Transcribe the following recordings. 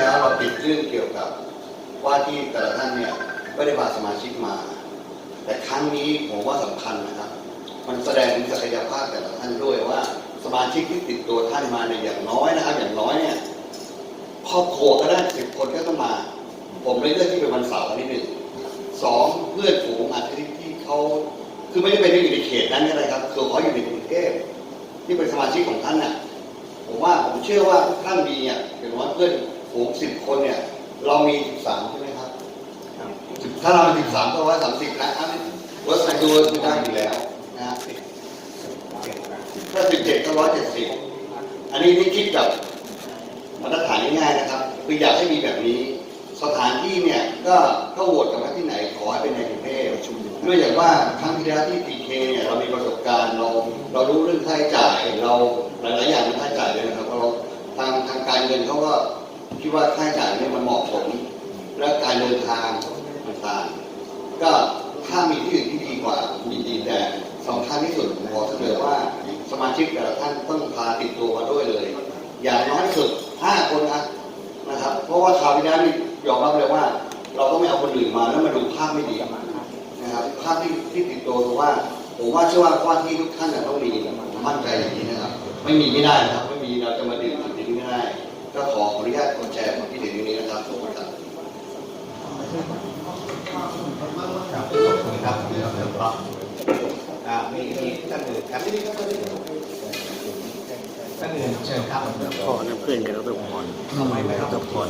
แล้วเราติดเรื่องเกี่ยวกับว่าที่แต่ละท่านเนี่ยไม่ได้พาสมาชิกมา แต่ครั้งนี้ผมว่าสำคัญนะครับ มันแสดงถึงศักยภาพแต่ละท่านด้วยว่าสมาชิกที่ติดตัวท่านมาเนี่ยอย่างน้อยนะครับ อย่างน้อยเนี่ยครอบครัวก็ได้สิบคนก็ต้องมา ผมเลยเลือกที่เป็นวันเสาร์นิดหนึ่งสองเพื่อนฝูงอาจจะที่ที่เขาคือไม่ได้เป็นอยู่ในเขตนั้นก็ได้ครับคือเขาอยู่ในกรุงเทพที่เป็นสมาชิกของท่านน่ะผมว่าผมเชื่อว่าท่านมีอะเป็นว่าเพื่อน ฝูงสิบคนเนี่ย เรามีสิบสามใช่ไหมครับ ถ้าเราสิบสามก็ร้อยสามสิบนะอันนี้รถไฟดูได้อยู่แล้วนะฮะถ้าสิบเจ็ดก็ร้อยเจ็ดสิบอันนี้ที่คิดกับมาตรฐานง่ายๆนะครับคืออยากให้มีแบบนี้ สถานที่เนี่ยก็ก็โหวตกันว่าที่ไหนขอให้เป็นในกรุงเทพเนื่องจากว่าครั้งที่แล้วที่ทีเคเนี่ยเรามีประสบการณ์เราเรารู้เรื่องค่าใช้จ่ายเราหลายๆอย่างเป็นค่าใช้จ่ายเลยนะครับเพราะเราทางทางการเงินเขาก็ คิดว่าค่าใช้จ่ายเนี่ยมันเหมาะสมและการเดินทางต่างๆก็ถ้ามีที่อื่นที่ดีกว่ามีดีแต่สำคัญที่สุดขอเสนอว่าสมาชิกแต่ละท่านต้องพาติดตัวมาด้วยเลย อย่างน้อยที่สุดห้าคนนะนะครับ เพราะว่าคราวที่แล้วนี่ยอมรับเลยว่า เราต้องไม่เอาคนอื่นมาแล้วมาดูภาพไม่ดีนะครับภาพที่ที่ติดตัวคือว่าผมว่าเชื่อว่าว่าที่ทุกท่านต้องมีมั่นใจอย่างนี้นะครับ ไม่มีไม่ได้นะครับ ไม่มีเราจะมาดื่มดนี้ไม่ได้ ก็ขอขออนุญาตกดแชร์ความคิดเห็นตรงนี้นะครับขอบคุณครับ ครับขอบ ครับเดี๋ยวเดี๋ยวครับอ่ามีมีท่านอื่นครับท่านอื่นเชิญครับพ่อนั่นเพื่อนกับดรพรทำไมไม่รับดรพร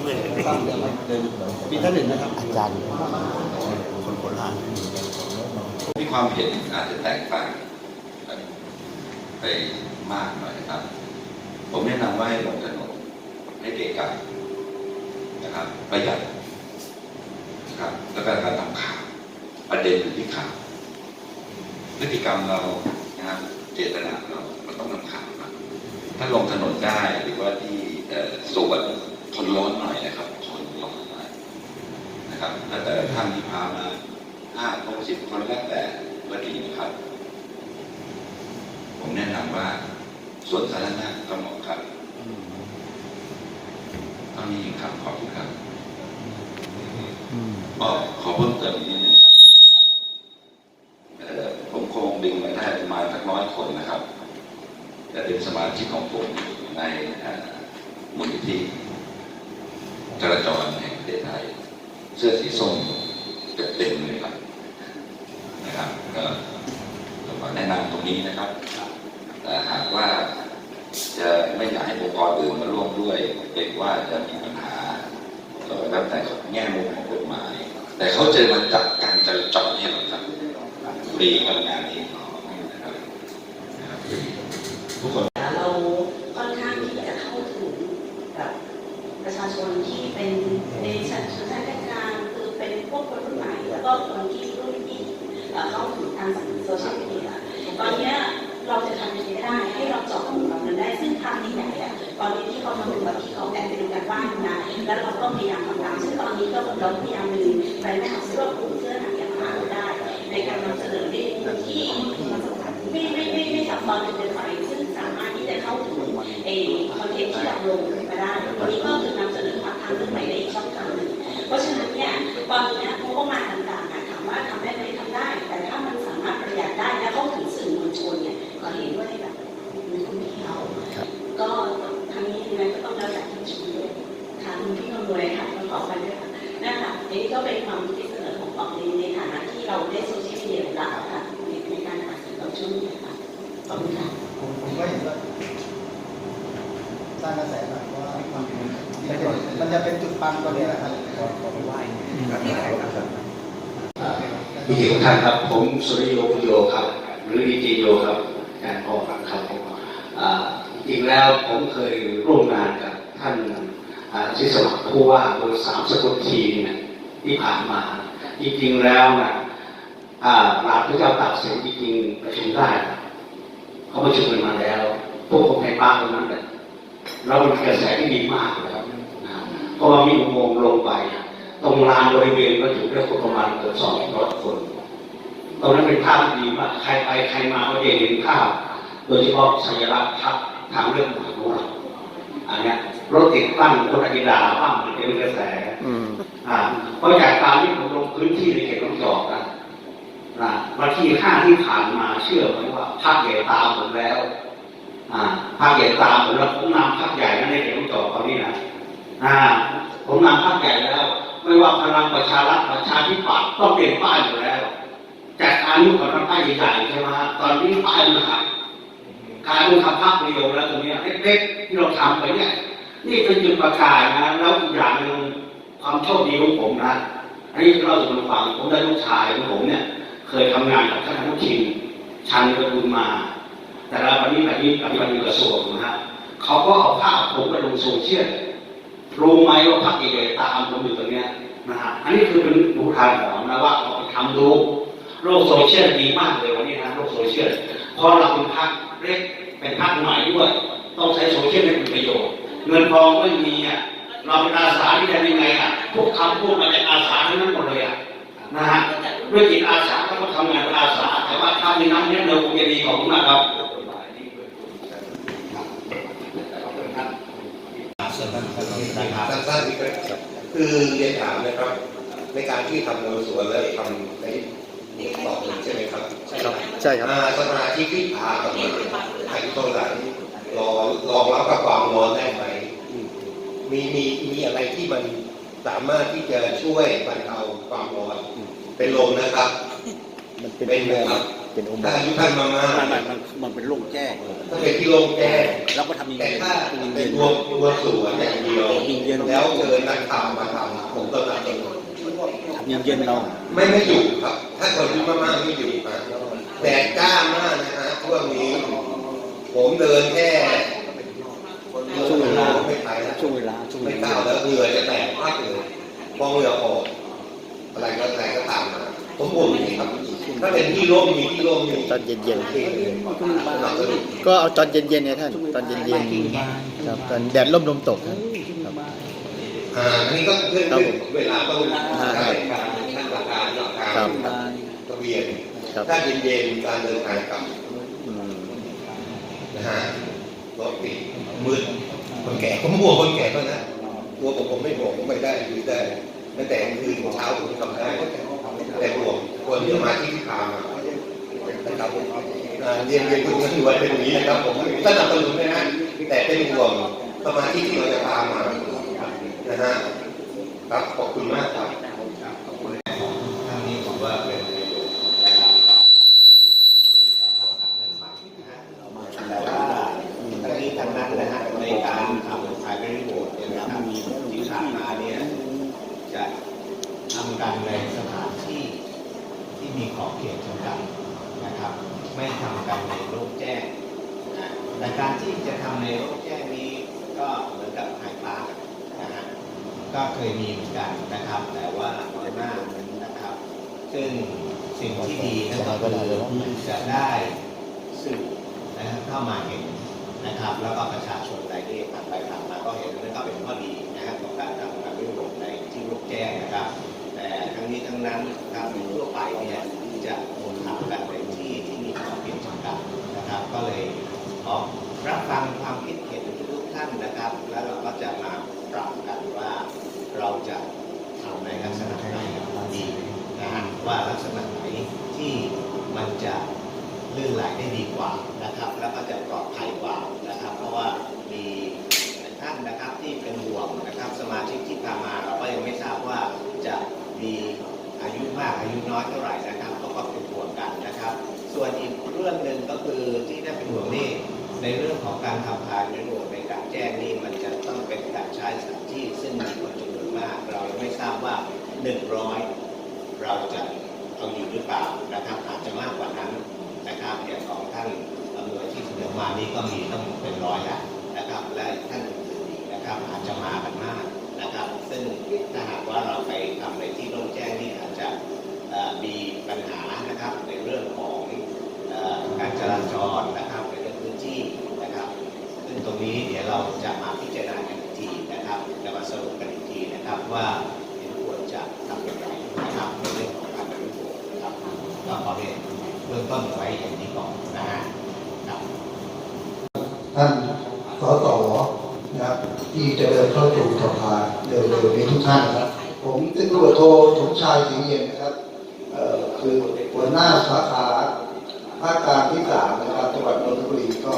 เพื่อนมีท่านหนึ่งนะครับอาจารย์คนโบราณมีความเห็นอาจจะแตกต่างไปมากหน่อยนะครับ ผมแนะนำว่าให้ลงถนนให้เกะกะนะครับประหยัดนะครับแล้วก็การทำข่าว ประเด็นอยู่ที่ข่าวพฤติกรรมเรานะครับเจตนาเรามันต้องทำข่าวครับถ้าลงถนนได้หรือว่าที่เอ่อสวนทนร้อนหน่อยนะครับทนร้อนหน่อยนะครับถ้าแต่ละท่านที่พามาห้าคนสิบคนแล้วแต่ก็ดีนะครับ ผมแนะนำว่าสวนสาธารณะก็เหมาะครับเท่านี้เองครับขอบคุณครับก็ขอเพิ่มเติมอีกนิดนึงครับเอ่อผมคงดึงมาได้ประมาณสักร้อยคนนะครับ แต่เป็นสมาชิกของผมในมูลนิธิจราจรแห่งประเทศไทย เสื้อสีส้มจะเต็มเลยครับนะครับก็ขอแนะนำตรงนี้นะครับแต่หากว่าจะไม่อยากให้องค์กรอื่นมาร่วมด้วยเป็นว่าจะมีปัญหาก็แล้วแต่แง่มุมของกฎหมาย แต่เขาเจะมาจัดการจราจรให้เราครับรีกับงานนี้นะครับนะครับฟรีทุกคน เราค่อนข้างที่จะเข้าถึงแบบประชาชนที่เป็นในชั้นชนชั้นกลางคือเป็นพวกคนรุ่นใหม่แล้วก็คนที่รุ่นที่เอ่อเข้าถึงทางโซเชียลมีเดียตอนเนี้ยเราจะทำยังไงได้ให้เราเจาะกลุ่มเหล่านั้นได้ซึ่งทางที่ไหนอะต อนนี้ที่เขาถึงแบบที่เขาแอบไปดูกันบ้านนะแล้วเราก็พยายามทำตามซึ่งตอนนี้ก็เราพยายามมีแบรนด์หาซื้อว่ากลุ่มเสื้อหนังยางพาราได้ ในการนำเสนอในมุมที่ไม่ไม่ไม่ไม่ซับซ้อนเกินไปซึ่งสามารถที่จะเข้าถึงเอคอนเทนต์ที่เราลงมาได้วันนี้ก็คือนำเสนอผ่านทางเรื่องใหม่ได้อีกช่องทางหนึ่งเพราะฉะนั้นเนี่ยตอนนี้งบประมาต่างๆถามว่าทำได้ไหมทำได้ แต่ถ้ามันสามารถประหยัดได้และเข้าถึงสื่อมวลชนเนี่ยก็เห็นด้วยแบบมีคุณพี่เขาก็ งนี้ยังไงก็ต้องแล้วแต่ที่ชุมด้วยทางพี่คำนวยค่ะต้องขอไปด้วยค่ะนะคะนี่ก็เป็นความคิดเสนอของปอกในในฐานะที่เราได้โซเชียลมีเดียหลักค่ะในในการหาเสียงเราช่วงนี้ค่ะขอบคุณค่ะผมผมก็เห็นว่าสร้างกระแสหน่อยว่ามันมันจะมันจะเป็นจุดปังตรงนี้แหละครับมีทุกท่านครับ ผมสุริโยพุโยครับ หรือดีเจโยครับการพอฟังครับผมอ่าจริง ๆแล้วผมเคยร่วมงานกับท่านอ่าที่สมัครผู้ว่าเบอร์สามสกุลทีนี่ที่ผ่านมาจริงๆแล้วนะหลานพระเจ้าตากสินจริงๆประชุมได้เขาประชุมกันมาแล้วพวกผมให้ป้าตรงนั้นเลยแล้วมันกระแสที่ดีมากเลยครับนะเพราะว่ามีอุโมงค์ลงไป ตรงลานบริเวณก็อยู่ได้คนประมาณเกือบสองร้อยคนตรงนั้นเป็นภาพที่ดีมากใครไปใครมาก็จะเห็นภาพ โดยเฉพาะสัญลักษณ์ทัพ ทางเรื่องหมายของเราอันเนี้ยรถติดตั้งคนอากิดาบ้างเป็นกระแสอืมอ่าเพราะจากการที่ผมลงพื้นที่ในเขตน้องจอกนะนะวันที่ห้าที่ผ่านมาเชื่อไหมว่าภาคใหญ่ตามผมแล้วอ่าภาคใหญ่ตามผมแล้วผมนำภาคใหญ่นะในเขตน้องจอกตอนนี้นะอ่าผมนำภาคใหญ่แล้ว ไม่ว่าพลังประชารัฐประชาธิปัตย์ต้องเปลี่ยนป้ายอยู่แล้วจากการยุคของป้ายใหญ่ๆใช่ไหมฮะตอนนี้ป้ายมันหัก การลงทำภาพเดียวแล้วตรงนี้เล็กๆที่เราทำไปเนี่ยนี่เป็นจุดประกายนะแล้วอีกอย่างหนึ่งความโชคดีของผมนะอันนี้เราจะมาฟังผมได้ลูกชายของผมเนี่ย เคยทำงานกับท่านอนุทินชันกระดุลมา แต่ละวันนี้แบบนี้ปฏิบัติกระทรวงนะฮะเขาก็เอาภาพผมไปลงโซเชียลรู้ไหมว่าพรรคใหญ่ๆตามผมอยู่ตรงเนี้ยนะฮะอันนี้คือเป็นบูทานของนะว่าเอาไปทำดูโลกโซเชียลดีมากเลยวันนี้นะโลกโซเชียลเพราะเราเป็นพรรค เล็กเป็นพรรคใหม่ด้วย ต้องใช้โซเชียลให้เป็นประโยชน์ เงินทองไม่มีอะเราเป็นอาสาที่จะยังไงอะพวกคำพูดมาจากอาสาทั้งนั้นหมดเลยอะนะฮะด้วยจิตอาสาก็ทำงานเป็นอาสา แต่ว่าถ้ามีน้ำเนี้ยเราคงจะดีของมนะครับสั้นๆนี่ก็คือเรียนถามนะครับ ในการที่ทำโนสวนแล้วทำในหมู่ต่อหนึ่งใช่ไหมครับ ครับใช่ครับอ่าสมาชิกที่พากับมันอายุเท่าไหร่รอรองรับกับความร้อนได้ไหมมีมีมีอะไรที่มันสามารถที่จะช่วยบรรเทาความร้อนเป็นลมนะครับ มันเป็นเป็นอุโมงครับค์เป็นอุโมถ้างอาค์ยุท่านมามากไม่ไม่มันมันเป็นโล่งแจ้งถ้าเป็นที่โล่งแจ้งแล้วก็ทำยิงแต่เย็นถ้าทำยิงเป็เย็นนตัวตัวสวนอย่างเดียวยิงเย็นแล้วเจอนักข่าวมาทำผมก็สนับสนุนทำยิงเย็นเราไม่ไม่อยู่ครับ ถ้าคนที่มากๆไม่อยู่นะ แดดจ้ามากนะฮะช่วงนี้ ผมเดินแค่ช่วงเวลาไม่ไปแล้วช่วงเวลาช่วงเวไม่ลาก้าวแล้วเหงื่อจะแตกภาคเลยพอเหงื่อออกอะไรก็อะไรก็ตามมาผมบ่นอย่างนี้ครับ ถ้าเป็นที่ร่มมีที่ร่มอยู่ตอนเย็นเย็นโอเคเลยสนับสนุนๆก็เอาตอนเย็นเย็นๆเนี่ยท่าน ตอนเย็นเย็นๆครับตอนแดดร่มลมตกครับอ่าอันนี้ก็เรื่องเวลาต้องอ่าใช้การท่านหลักการหลักการครับทะเบียน ถ้าเย็นๆการเดินทางกลับนะฮะรถติดมืดคนแก่ผมห่วงคนแก่เท่านั้นตัวผมผมไม่ห่วงผมไม่ได้อยู่ได้ตั้งแต่คืนเช้าผมทำได้แต่ห่วงคนที่มาที่พามานะครับอ่าเรียนเรียนคุณตำรวจเป็นอย่างนี้นะครับผมสนับสนุนนะฮะแต่เป็นห่วงสมาชิที่เราจะพามานะฮะครับขอบคุณมากครับ ทางนี้ผมว่าเป็นประโยชน์นะครับแต่ว่าทั้งนี้ทั้งนั้นนะฮะในการทำขายเป็นโบสถ์เนี่ยนะครับที่ผ่านมาเนี่ยจะทำ กันในสถานที่ที่มีขอบเขตจำกัดนะครับ ไม่ทำกันในโลกแจ้งนะแต่การที่จะทำในโลกแจ้งนี้ก็เหมือนกับไฮปาร์คนะฮะก็เคยมีเหมือนกันนะครับ แต่ว่าน้อยมากนะครับ ซึ่งสิ่งที่ดีนั่นก็คือจะได้สื่อนะครับเข้ามาเห็นนะครับ แล้วก็ประชาชนใดที่ผ่านไปผ่านมาก็เห็นนั่นก็เป็นข้อดี ทั้งนี้ทั้งนั้นครับทั่วไปเนี่ยจะทำกันในที่ที่มีความเปลี่ยนจำกัดนะครับ ก็เลยขอรับฟังความคิดเห็นทุกๆท่านนะครับ แล้วเราก็จะมาปรับกันว่าเราจะทำในลักษณะไหนดีนะฮะว่าลักษณะไหนที่มันจะลื่นไหลได้ดีกว่านะครับ แล้วก็จะปลอดภัยกว่านะครับ เพราะว่ามีท่านนะครับที่เป็นห่วงนะครับ สมาชิกที่พามาเราก็ยังไม่ทราบว่าจะมีอายุมากอายุน้อยเท่าไหร่นะครับเขาก็เป็นห่วงกันนะครับ ส่วนอีกเรื่องหนึ่งก็คือที่น่าเป็นห่วงนี่ในเรื่องของ การทำทายในโรงในการแจ้งนี่มันจะต้องเป็นการใช้สถานที่ซึ่งมีคนจำนวนมาก เราไม่ทราบว่า100เราจะเอาอยู่หรือเปล่านะครับอาจจะมากกว่านั้นนะครับอย่างของท่านอำนวยที่เสนอมานี่ก็มีต้องเป็นร้อยแล้วนะครับ และท่านอื่นๆอีกนะครับอาจจะมากันมากนะครับ ซึ่งถ้าหากว่าเราไปทำในที่โล่งแจ้งนี่อาจจะมีปัญหานะครับในเรื่องของการจราจรนะ ตรงนี้เดี๋ยวเราจะมาพิจารณากันอีกทีนะครับจะมาสรุปกันอีกทีนะครับว่าเห็นควรจะทำอย่างไรนะครับในเรื่องของการบริโภคนะครับก็ขอเรียนเบื้องต้นไว้อย่างนี้ก่อนนะฮะครับท่านสสนะครับที่จะเดินเข้าสู่สภาเร็วๆนี้ทุกท่านนะครับ ผมตึกตำรวจโทสมชายศรีเย็นนะครับเอ่อคือหัวหน้าสาขาภาคการที่สามนะครับจังหวัดนนทบุรีก็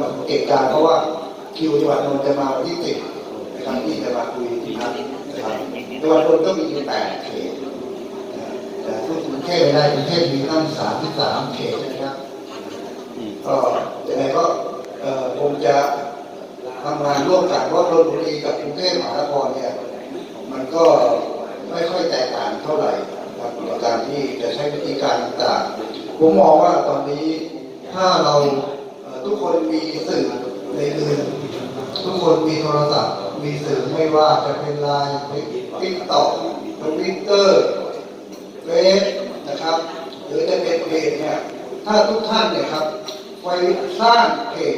วันนี้ก็มาเอกการเพราะว่าคิวจังหวัดนนท์จะมาวันที่สิบนะครับที่จะมาคุยนะครับนะครับจังหวัดนนท์ก็มีอยู่แปดเขตแต่พูดถึงกรุงเทพไม่ได้กรุงเทพมีตั้งสามที่สามเขตนะครับก็ยังไงก็เอ่อคงจะทำงานร่วมกันเพราะนนทบุรีกับกรุงเทพมหานครเนี่ย มันก็ไม่ค่อยแตกต่างเท่าไหร่ครับในการที่จะใช้วิธีการต่างผมมองว่าตอนนี้ถ้าเรา ทุกคนมีสื่อในมือทุกคนมีโทรศัพท์ มีสื่อไม่ว่าจะเป็นไลน์ติ๊กต็อกทวิตเตอร์เฟซนะครับ หรือจะเป็นเพจเนี่ยถ้าทุกท่านเนี่ยครับไปสร้างเพจ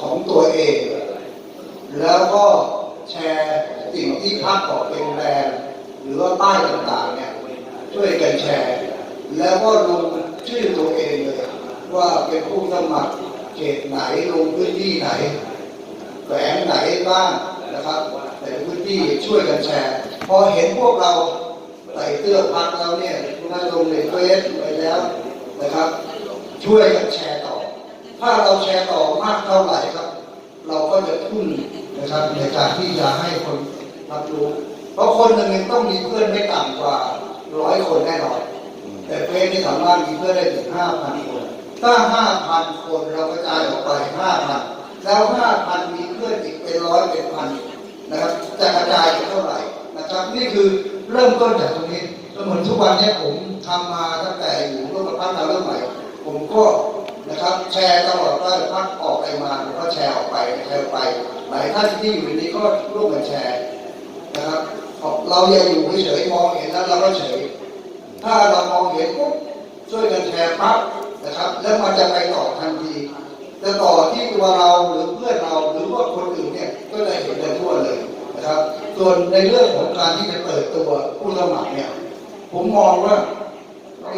ของตัวเอง แล้วก็แชร์สิ่งที่พักออกเป็นแบรนด์หรือว่าป้ายต่างๆเนี่ยช่วยกันแชร์ แล้วก็ลงชื่อตัวเองเลยว่าเป็นผู้สมัคร เขตไหนลงพื้นที่ไหนแฝงไหนบ้างนะครับแต่พื้นที่ช่วยกันแชร์ พอเห็นพวกเราใส่เสื้อพักแล้วเนี่ยถ้าลงในเฟซไปแล้วนะครับ ช่วยกันแชร์ต่อ ถ้าเราแชร์ต่อมากเท่าไหร่ครับ เราก็จะทุ่นนะครับในการที่จะให้คนรับรู้ เพราะคนหนึ่งต้องมีเพื่อนไม่ต่ำกว่าร้อยคนแน่นอน แต่เฟซนี่สามารถมีเพื่อนได้ถึงห้าพันคน ถ้าห้าพันคนเรากระจายออกไปห้าพันแล้วห้าพันมีเพื่อนอีกเป็นร้อยเป็นพันนะครับจะกระจายไปเท่าไหร่นะครับ นี่คือเริ่มต้นจากตรงนี้ก็เหมือนทุกวันนี้ผมทำมาตั้งแต่อยู่ร่วมกับพัฒนาเริ่มใหม่ ผมก็นะครับแชร์ตลอดว่าพักออกไปมาผมก็แชร์ออกไปแชร์ไป หลายท่านที่อยู่ในนี้ก็ร่วมกันแชร์นะครับเราอย่าอยู่เฉยมองเห็นแล้วเราก็เฉย ถ้าเรามองเห็นปุ๊บช่วยกันแชร์ปั๊บ นะครับ แล้วมันจะไปต่อทันทีจะต่อที่ตัวเราหรือเพื่อนเราหรือว่าคนอื่นเนี่ยก็จะเห็นกันทั่วเลยนะครับ ส่วนในเรื่องของการที่จะเปิดตัวผู้สมัครเนี่ย ผมมองว่า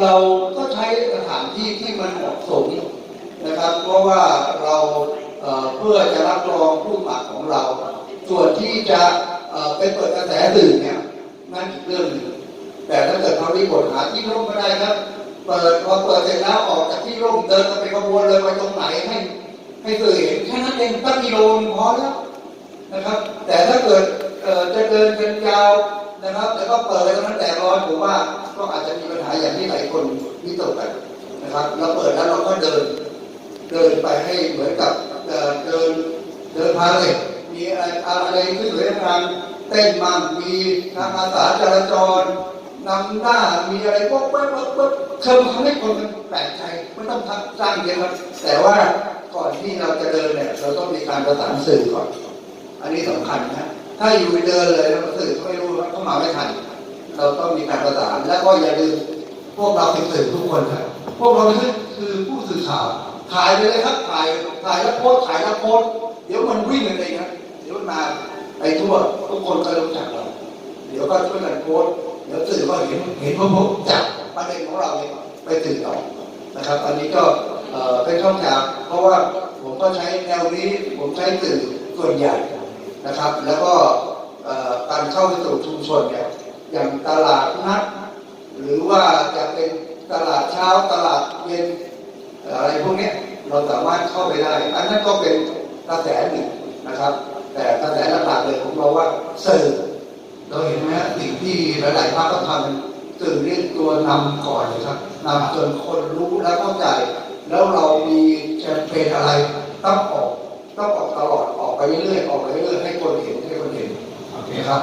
เราก็ใช้สถานที่ที่มันเหมาะสมนะครับ เพราะว่าเราเพื่อจะรับรองผู้สมัครของเรา ส่วนที่จะเป็นเปิดกระแสสื่อเนี่ยนั่นอีกเรื่องหนึ่งแต่ถ้าเกิดเขารีบทหาที่ร่มก็ได้ครับ เปิดพอเปิดเสร็จแล้วออกจากที่ร่มเดินไปขบวนเลยไปตรงไหนให้ให้สื่อเห็นแค่นั้นเองตั้งกิโลนึงพอแล้วนะครับ แต่ถ้าเกิดเอ่อจะเดินกันยาวนะครับ แล้วก็เปิดตรงนั้นแต่ร้อนผมว่าก็อาจจะมีปัญหาอย่างที่หลายคนวิตกกันนะครับ เราเปิดแล้วเราก็เดิน เดินไปให้เหมือนกับเอ่อเดินเดินพาเลยมีอะไรอะไรที่สวยงามเต้นมั่งมีทางอาสาจราจร นำหน้ามีอะไรปุ๊บปุ๊บปุ๊บปุ๊บเชิญทำให้คนมันแปลกใจไม่ต้องทักสร้างเยอะครับ แต่ว่าก่อนที่เราจะเดินเนี่ยเราต้องมีการประสานสื่อก่อน อันนี้สำคัญนะถ้าอยู่ไปเดินเลยแล้วสื่อเขาไม่รู้ว่าเขามาไม่ทันเราต้องมีการประสานแล้วก็อย่าลืมพวกเราเป็นสื่อทุกคนครับพวกเราคือคือผู้สื่อข่าวถ่ายไปเลยครับถ่ายถ่ายแล้วโพสถ่ายแล้วโพสเดี๋ยวมันวิ่งกันเองครับเดี๋ยวมันมาไปทั่วทุกคนก็รู้จักเราเดี๋ยวก็ช่วยกันโพส ต์เดี๋ยวสื่อก็เห็นเห็นพวกผมจับประเด็นของเราเนี่ยไปสื่อต่อนะครับ อันนี้ก็เป็นช่องทางเพราะว่าผมก็ใช้แนวนี้ผมใช้สื่อส่วนใหญ่นะครับ แล้วก็การเข้าไปสู่ชุมชนเนี่ยอย่างตลาดนัดหรือว่าจะเป็นตลาดเช้าตลาดเย็นอะไรพวกนี้เราสามารถเข้าไปได้ อันนั้นก็เป็นกระแสหนึ่งนะครับ แต่กระแสหลักๆเลยผมบอกว่าสื่อ เราเห็นไหมสิ่งที่หลายๆภาคก็ทำตื่นเรียกตัวนำก่อนนะครับนำจนคนรู้และเข้าใจ แล้วเรามีแคมเปญอะไรต้องออกต้องออกตลอดออกไปเรื่อยๆออกไปเรื่อยๆให้คนเห็นให้คนเห็นโอเคครับ